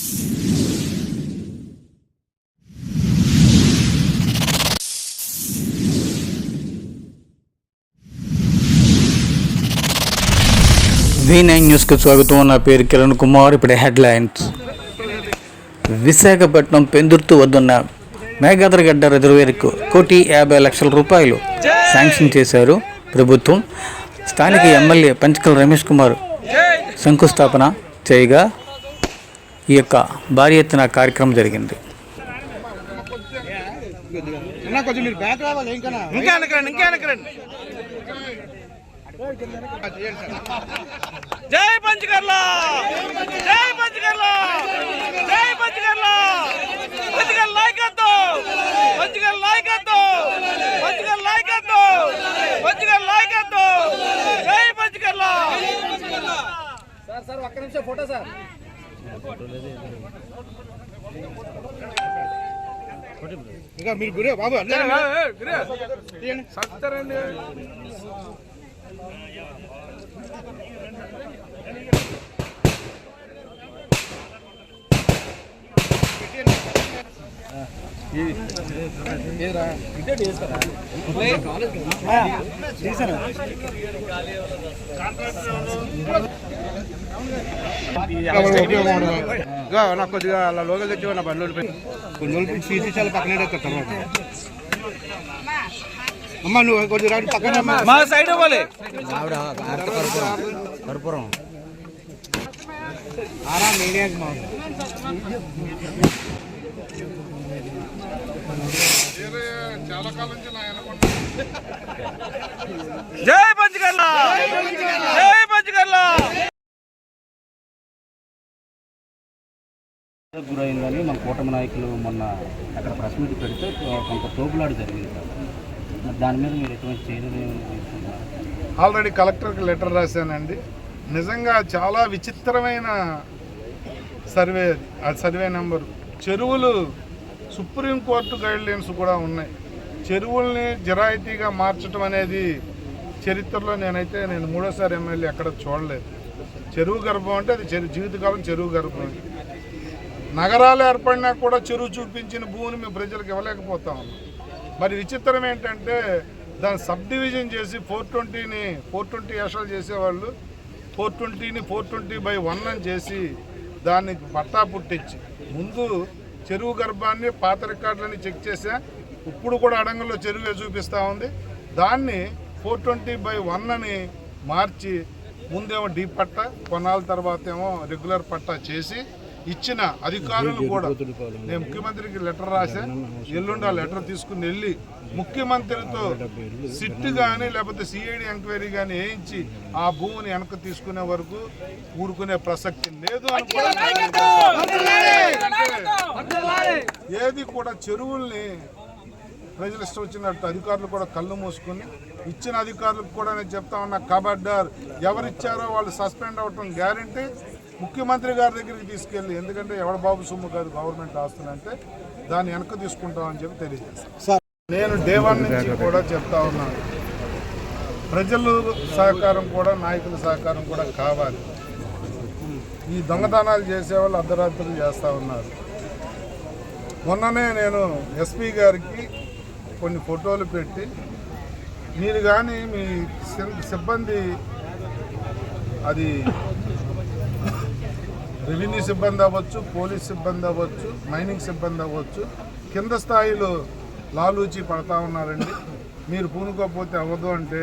V nine న్యూస్కి స్వాగతం. నా పేరు కిరణ్ కుమార్. ఇప్పుడు హెడ్లైన్స్. విశాఖపట్నం పెందుర్తు వద్దున్న మేఘాద్రగడ్డ రిజర్వేర్కు కోటి యాభై లక్షల రూపాయలు శాంక్షన్ చేశారు ప్రభుత్వం. స్థానిక ఎమ్మెల్యే పంచకల్ రమేష్ కుమార్ శంకుస్థాపన చేయగా ఈ యొక్క భారీ ఎత్తున కార్యక్రమం జరిగింది. జై పంచకర్ల! జై పంచకర్ల! జై పంచకర్ల! పంచకర్ల నాయకత్వం! పంచకర్ల నాయకత్వం! పంచకర్ల నాయకత్వం! పంచకర్ల నాయకత్వం! జై పంచకర్ల! సార్ సార్ ఒక్క నిమిషం ఫోటో సార్. ఇంకా మీరు గురే బాబు సత్తారండి నాకు కొద్దిగా అలా లోగలు తెచ్చి నా బండ్లు కొన్ని రోజులు సీసీ చాలా పక్కనే తర్వాత అమ్మ నువ్వు కొద్దిగా పక్కన. మా సైడ్ ఇవ్వాలి మా జై పంచకర్ల జై పంచకర్ల గురైందని మన కూటమి నాయకులు మొన్న అక్కడ ప్రెస్ మీట్ పెడితే కొంత తోపులాడు జరిగింది దాని మీద మీరు ఎటువంటి తీసుకుంటున్నారు ఆల్రెడీ కలెక్టర్కి లెటర్ రాశానండి. నిజంగా చాలా విచిత్రమైన సర్వే అది. ఆ సర్వే నెంబరు. చెరువులు సుప్రీంకోర్టు గైడ్లైన్స్ కూడా ఉన్నాయి. చెరువుల్ని జరాయితీగా మార్చడం అనేది చరిత్రలో నేనైతే నేను మూడోసారి ఎమ్మెల్యే ఎక్కడ చూడలేదు. చెరువు గర్భం అంటే అది చెరు జీవితకాలం చెరువు గర్భం నగరాలు ఏర్పడినా కూడా చెరువు చూపించిన భూమిని మేము ప్రజలకు ఇవ్వలేకపోతా ఉన్నాం. మరి విచిత్రం ఏంటంటే దాన్ని సబ్ డివిజన్ చేసి ఫోర్ ట్వంటీని ఫోర్ ట్వంటీ ఏషాలు చేసేవాళ్ళు ఫోర్ ట్వంటీని ఫోర్ ట్వంటీ బై వన్ అని చేసి దాన్ని పట్టా పుట్టించి. ముందు చెరువు గర్భాన్ని పాత రికార్డులని చెక్ చేసా ఇప్పుడు కూడా అడంగంలో చెరువే చూపిస్తూ ఉంది. దాన్ని ఫోర్ ట్వంటీ బై వన్ అని మార్చి ముందేమో డీ పట్ట కొన్నాళ్ళ తర్వాత ఏమో రెగ్యులర్ పట్టా చేసి ఇచ్చిన అధికారులు కూడా నేను ముఖ్యమంత్రికి లెటర్ రాశా. ఎల్లుండి ఆ లెటర్ తీసుకుని వెళ్ళి ముఖ్యమంత్రితో సిట్ కానీ లేకపోతే సిఐడి ఎంక్వైరీ కానీ వేయించి ఆ భూమిని వెనక్కి తీసుకునే వరకు ఊరుకునే ప్రసక్తి లేదు అని కూడా ఎందుకంటే ఏది కూడా చెరువుల్ని ప్రజలు ఇష్టం వచ్చినట్టు అధికారులు కూడా కళ్ళు మూసుకుని ఇచ్చిన అధికారులకు కూడా నేను చెప్తా ఉన్నా కబడ్డార్ ఎవరిచ్చారో వాళ్ళు సస్పెండ్ అవటం గ్యారంటీ. ముఖ్యమంత్రి గారి దగ్గరికి తీసుకెళ్ళి ఎందుకంటే ఎవడ బాబు సొమ్ము కాదు గవర్నమెంట్ ఆస్తులంటే దాన్ని వెనక్కి తీసుకుంటామని చెప్పి తెలియజేస్తాను నేను డే వన్ నుంచి కూడా చెప్తా ఉన్నాను. ప్రజలు సహకారం కూడా నాయకుల సహకారం కూడా కావాలి. ఈ దొంగతనాలు చేసేవాళ్ళు అర్ధరాత్రులు చేస్తూ ఉన్నారు. మొన్ననే నేను ఎస్పీ గారికి కొన్ని ఫోటోలు పెట్టి మీరు కానీ మీ సిబ్- సిబ్బంది అది రెవెన్యూ సిబ్బంది అవ్వచ్చు పోలీస్ సిబ్బంది అవ్వచ్చు మైనింగ్ సిబ్బంది అవ్వచ్చు కింద స్థాయిలో లాలూచి పడతా ఉన్నారండి. మీరు పూనుకోకపోతే అవ్వదు అంటే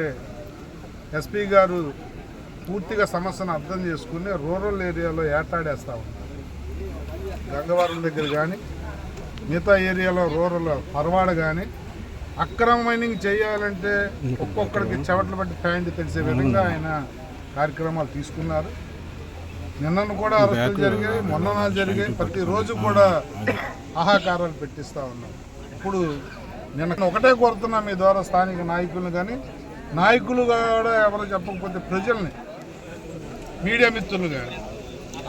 ఎస్పీ గారు పూర్తిగా సమస్యను అర్థం చేసుకుని రూరల్ ఏరియాలో ఏటాడేస్తా ఉన్నారు. గంగవరం దగ్గర కానీ మిగతా ఏరియాలో రూరల్ పర్వాడ కానీ అక్రమ మైనింగ్ చేయాలంటే ఒక్కొక్కడికి చెవట్లు బట్టి ప్యాంట్ తెలిసే విధంగా ఆయన కార్యక్రమాలు తీసుకున్నారు. నిన్న కూడా అరెస్టులు జరిగాయి. మొన్న జరిగాయి. ప్రతిరోజు కూడా ఆహాకారాలు పెట్టిస్తూ ఉన్నాం. ఇప్పుడు నిన్న ఒకటే కోరుతున్నా మీ ద్వారా స్థానిక నాయకులను కానీ నాయకులు కూడా ఎవరు చెప్పకపోతే ప్రజల్ని మీడియా మిత్రులు కానీ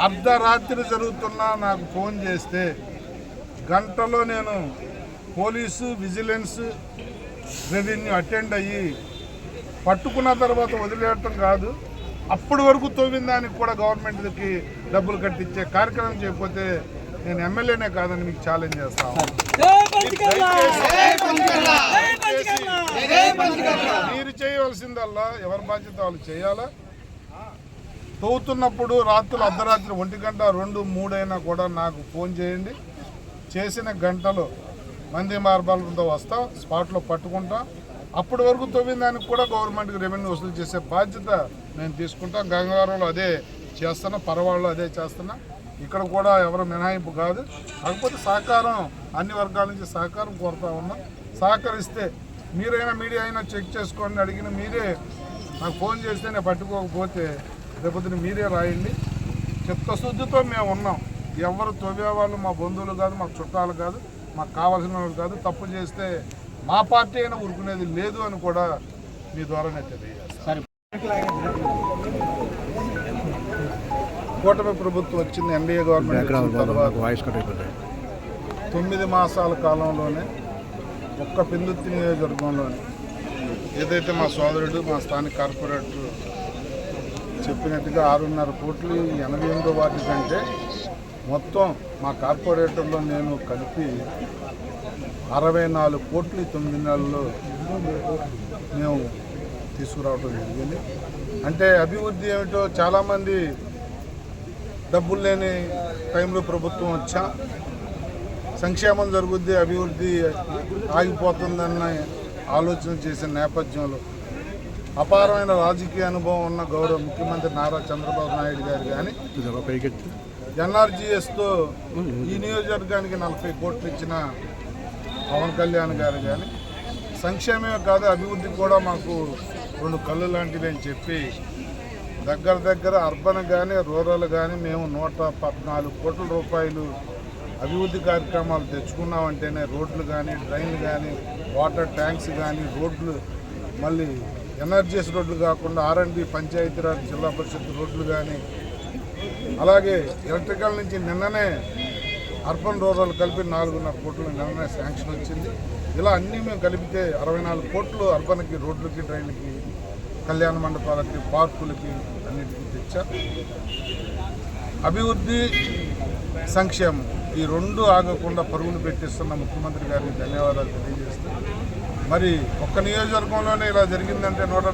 అర్ధరాత్రి జరుగుతున్నా నాకు ఫోన్ చేస్తే గంటలో నేను పోలీసు విజిలెన్స్ రెవెన్యూ అటెండ్ అయ్యి పట్టుకున్న తర్వాత వదిలేయటం కాదు. అప్పటి వరకు తవ్విన దానికి కూడా గవర్నమెంట్కి డబ్బులు కట్టించే కార్యక్రమం చేయకపోతే నేను ఎమ్మెల్యేనే కాదని మీకు ఛాలెంజ్ చేస్తాను మీరు చేయవలసిందల్లా ఎవరి బాధ్యత వాళ్ళు చేయాలా? తవ్వుతున్నప్పుడు రాత్రులు అర్ధరాత్రి ఒంటి గంట రెండు మూడైనా కూడా నాకు ఫోన్ చేయండి. చేసిన గంటలో మంది మార్గాలతో వస్తాం స్పాట్లో పట్టుకుంటాం. అప్పటి వరకు తవ్విన దానికి కూడా గవర్నమెంట్కి రెవెన్యూ వసూలు చేసే బాధ్యత నేను తీసుకుంటాం. గంగారంలో అదే చేస్తున్నా పరవాళ్ళు అదే చేస్తున్నా. ఇక్కడ కూడా ఎవరు మినహాయింపు కాదు. కాకపోతే సహకారం అన్ని వర్గాల నుంచి సహకారం కోరుతా ఉన్నాం. సహకరిస్తే మీరైనా మీడియా అయినా చెక్ చేసుకోండి అడిగిన మీరే నాకు ఫోన్ చేస్తే నేను పట్టుకోకపోతే రేపొద్దున మీరే రాయండి. చిత్తశుద్ధితో మేము ఉన్నాం. ఎవరు తవ్వేవాళ్ళు మా బంధువులు కాదు మా చుట్టాలు కాదు మాకు కావాల్సిన వాళ్ళు కాదు. తప్పు చేస్తే మా పార్టీ అయినా ఊరుకునేది లేదు అని కూడా మీ ద్వారానే తెలియజేస్తాను సార్. కూటమి ప్రభుత్వం వచ్చింది ఎన్డీఏ గవర్నమెంట్ తర్వాత తొమ్మిది మాసాల కాలంలోనే ఒక్క పెందుత్తి నియోజకవర్గంలోనే ఏదైతే మా సోదరుడు మా స్థానిక కార్పొరేటర్ చెప్పినట్టుగా ఆరున్నర కోట్లు ఎనభై ఎనిమిదో వార్డు కంటే మొత్తం మా కార్పొరేటర్లో నేను కలిపి అరవై నాలుగు కోట్లు తొమ్మిది నెలల్లో మేము తీసుకురావడం జరిగింది. అంటే అభివృద్ధి ఏమిటో చాలామంది డబ్బులు లేని టైంలో ప్రభుత్వం వచ్చా సంక్షేమం జరుగుద్ది అభివృద్ధి ఆగిపోతుందన్న ఆలోచన చేసిన నేపథ్యంలో అపారమైన రాజకీయ అనుభవం ఉన్న గౌరవ ముఖ్యమంత్రి నారా చంద్రబాబు నాయుడు గారు కానీ ఎన్ఆర్జీఎస్తో ఈ నియోజకవర్గానికి నలభై కోట్లు ఇచ్చిన పవన్ కళ్యాణ్ గారు కానీ సంక్షేమమే కాదు అభివృద్ధి కూడా మాకు రెండు కళ్ళు లాంటివి అని చెప్పి దగ్గర దగ్గర అర్బన్ కానీ రూరల్ కానీ మేము నూట పద్నాలుగు కోట్ల రూపాయలు అభివృద్ధి కార్యక్రమాలు తెచ్చుకున్నామంటేనే రోడ్లు కానీ డ్రైన్లు కానీ వాటర్ ట్యాంక్స్ కానీ రోడ్లు మళ్ళీ ఎనర్జీస్ రోడ్లు కాకుండా ఆర్ఎండ్బి పంచాయతీరాజ్ జిల్లా పరిషత్ రోడ్లు కానీ అలాగే ఎలక్ట్రికల్ నుంచి నిన్ననే అర్బన్ రూరల్ కలిపి నాలుగున్నర కోట్లు నిన్ననే శాంక్షన్ వచ్చింది. ఇలా అన్నీ మేము కలిపితే అరవై నాలుగు కోట్లు అర్బన్కి రోడ్లకి ట్రైన్లకి కళ్యాణ మండపాలకి పార్కులకి అన్నిటికీ తెచ్చా. అభివృద్ధి సంక్షేమం. ఈ రెండు ఆగకుండా పరుగులు పెట్టిస్తున్న ముఖ్యమంత్రి గారికి ధన్యవాదాలు తెలియజేస్తూ మరి ఒక్క నియోజకవర్గంలోనే ఇలా జరిగిందంటే నూట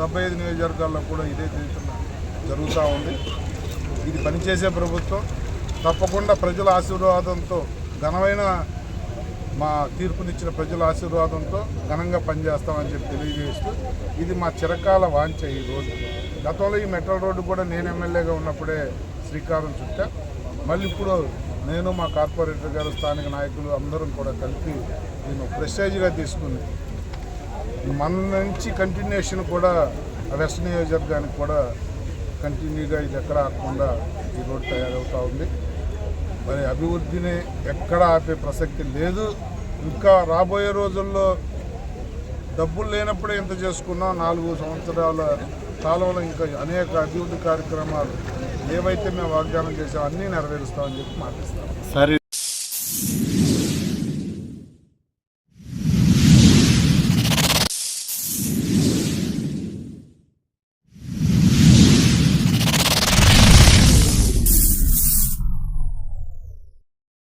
డెబ్బై ఐదు నియోజకవర్గాల్లో కూడా ఇదే తీరుతున్న జరుగుతూ ఉంది. ఇది పనిచేసే ప్రభుత్వం. తప్పకుండా ప్రజల ఆశీర్వాదంతో ఘనమైన మా తీర్పునిచ్చిన ప్రజల ఆశీర్వాదంతో ఘనంగా పనిచేస్తామని చెప్పి తెలియజేస్తూ ఇది మా చిరకాల వాంఛ ఈ రోజు. గతంలో ఈ మెట్రో రోడ్డు కూడా నేను ఎమ్మెల్యేగా ఉన్నప్పుడే శ్రీకారం చుట్టా. మళ్ళీ ఇప్పుడు నేను మా కార్పొరేటర్ గారు స్థానిక నాయకులు అందరం కూడా కలిపి నేను ప్రెస్టేజ్గా తీసుకుని మన నుంచి కంటిన్యూషన్ కూడా వెస్ట్ నియోజకవర్గానికి కూడా కంటిన్యూగా ఇది ఎక్కడ ఆకుండా ఈ రోడ్డు తయారవుతూ ఉంది. మరి అభివృద్ధిని ఎక్కడ ఆపే ప్రసక్తి లేదు. ఇంకా రాబోయే రోజుల్లో డబ్బులు లేనప్పుడే ఇంత చేసుకున్నాం నాలుగు సంవత్సరాల కాలంలో ఇంకా అనేక అభివృద్ధి కార్యక్రమాలు ఏవైతే మేము వాగ్దానం చేసామో అన్నీ నెరవేరుస్తామని చెప్పి మాట్లాడుతాం సరే.